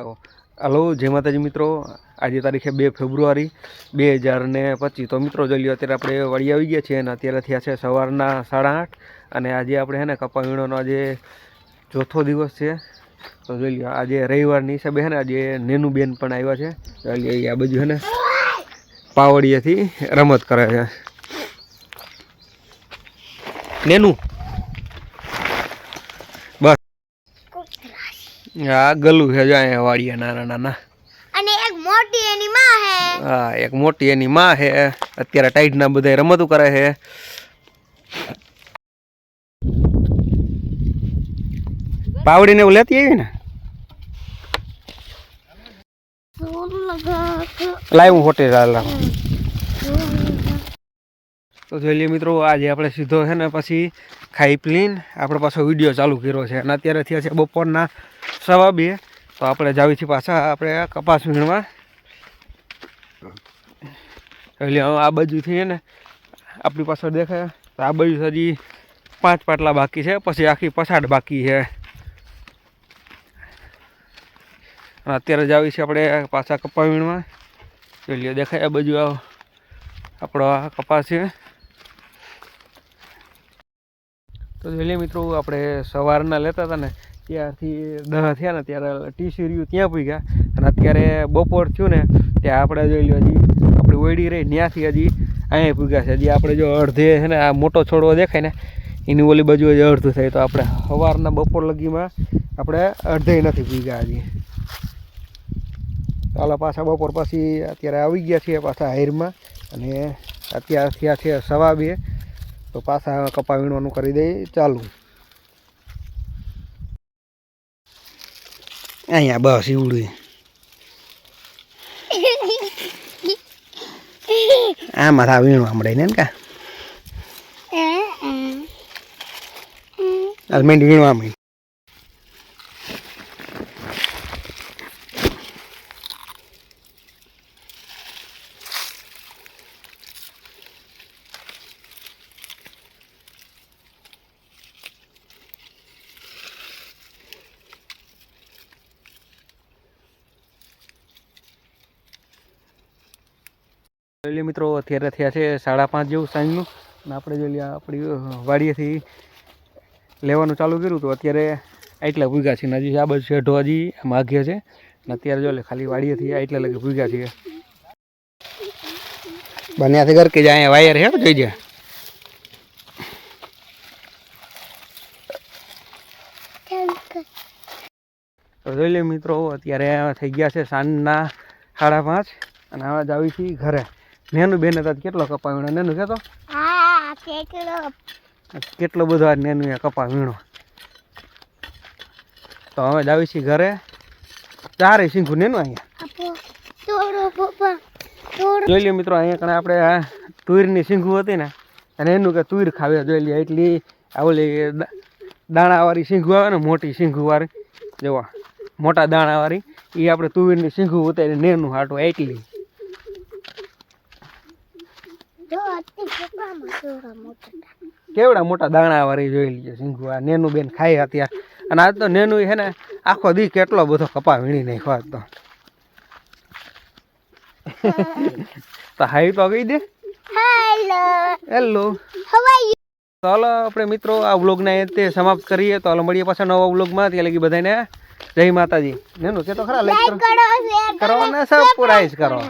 Hello, જય માતાજી મિત્રો. આજે તારીખે બે ફેબ્રુઆરી બે હજાર ને પચીસ. તો મિત્રો, જોઈ લો અત્યારે આપણે વળી આવી ગયા છીએ અને અત્યારે થયા છે સવારના સાડા આઠ. અને આજે આપણે હે ને કપા વીણોનો આજે ચોથો દિવસ છે. તો જોઈ લ્યો, આજે રવિવારની હિસાબે હે ને આજે નેનું બેન પણ આવ્યા છે. જોઈ આ બાજુ હે ને પાવડિયાથી રમત કરે છે. નેનું આ ગલું છે જો અહીંયા વાડિયા નાના નાના. અને એક મોટી એની માં હે. હા એક મોટી એની માં છે અત્યારે ટાઈટના બધા રમતું કરે છે. પાવડીને એવું લેતી આવી ને? લાઈવ હોટેલ હોટે તો જોઈ લઈએ મિત્રો, આજે આપણે સીધો છે ને પછી ખાઈ પીને આપણે પાછો વીડિયો ચાલુ કર્યો છે. અને અત્યારે થયા છે બપોરના સવા બે. તો આપણે જાવી છીએ પાછા આપણે કપાસ વીણવા. એટલે આ બાજુથી થઈએ ને આપણી પાછળ દેખાય. તો આ બાજુ હજી પાંચ પાટલા બાકી છે, પછી આખી પછાડ બાકી છે. અત્યારે જ આવી છે આપણે પાછા કપા વીણવા. એટલે દેખાય આ બાજુ આપણો આ કપાસ છે. તો જોઈ લે મિત્રો, આપણે સવારના લેતા હતા ને, ત્યારથી દહ થયા ને, ત્યારે ટી સિરિયું ત્યાં પૂગ્યા અને અત્યારે બપોર થયું ને, ત્યાં આપણે જોઈ લો હજી, આપણે ઓયડી રહી, ત્યાંથી હજી અહીંયા પૂગ્યા છે. હજી આપણે જો અડધે છે ને, આ મોટો છોડવો દેખાય ને, એની ઓલી બાજુ હજી અડધું થાય. તો આપણે સવારના બપોર લગીમાં આપણે અડધે નથી પૂગ્યા હજી. ચાલો પાછા બપોર પછી અત્યારે આવી ગયા છીએ પાછા હાઈરમાં અને અત્યારે થયા છે સવા બે. તો પાછા કપા વીણવાનું કરી દઈએ ચાલુ. અહીંયા બસ ઈવડું. આમાં થા વીણવા મળે ને કા? મેં વીણવા માંડી. જોઈ મિત્રો, અત્યારે થયા છે સાડા પાંચ જેવું સાંજનું. અને આપણે જોઈ લઈએ આપણી વાડીએથી લેવાનું ચાલુ કર્યું તો અત્યારે આટલા ભૂગ્યા છે નજીક આ બધું શેઢો હજી માગ્યો છે. અને અત્યારે જો લે, ખાલી વાડીએથી આટલા લગે ભૂગ્યા છે. બન્યાથી ઘર કે જાય વાયર હે, જોઈ જાય જોઈ લે મિત્રો, અત્યારે થઈ ગયા છે સાંજના સાડા પાંચ. અને હવે આવી છીએ ઘરે. નેનું બેન હતા કેટલો કપા વીણો નેનું કહેતો હા કેટલો? બધો આ નેનું એ કપા વીણો તો હવે જાવી છીએ ઘરે? ચારે શીંખું નેનું અહીંયા? જોઈ લ્યો મિત્રો અહીંયા કણે આપણે તુરની શીંખું હતી ને અને એનું કે તુર ખાવે જોઈ લ્યો એટલી ઓલી દાણાવાળી શીંખું આવે ને મોટી શીંખું વાળી જોવા મોટા દાણાવાળી એ આપણે તુવેરની શીંખું ઉતારી નેનું હાટું એટલી. અતિ મોટા દાણા વાળી જોઈ લીધો શીંખું આ નેનું બેન ખાઈ અત્યારે અને આજ તો નેનું છે ને આખો દી કેટલો બધો કપા વીણી નાખ્યો તો. તો હાઈ તો કહી દે. હેલો ચાલો આપણે મિત્રો આ વ્લોગને તે સમાપ્ત કરીએ. તો હાલો મળીએ પાછા નવા વ્લોગમાં ત્યાં લગી બધાને જય માતાજી. નેનું કે તો ખરા લાઈક કરો. કરો ને સબસ્ક્રાઇબ કરો.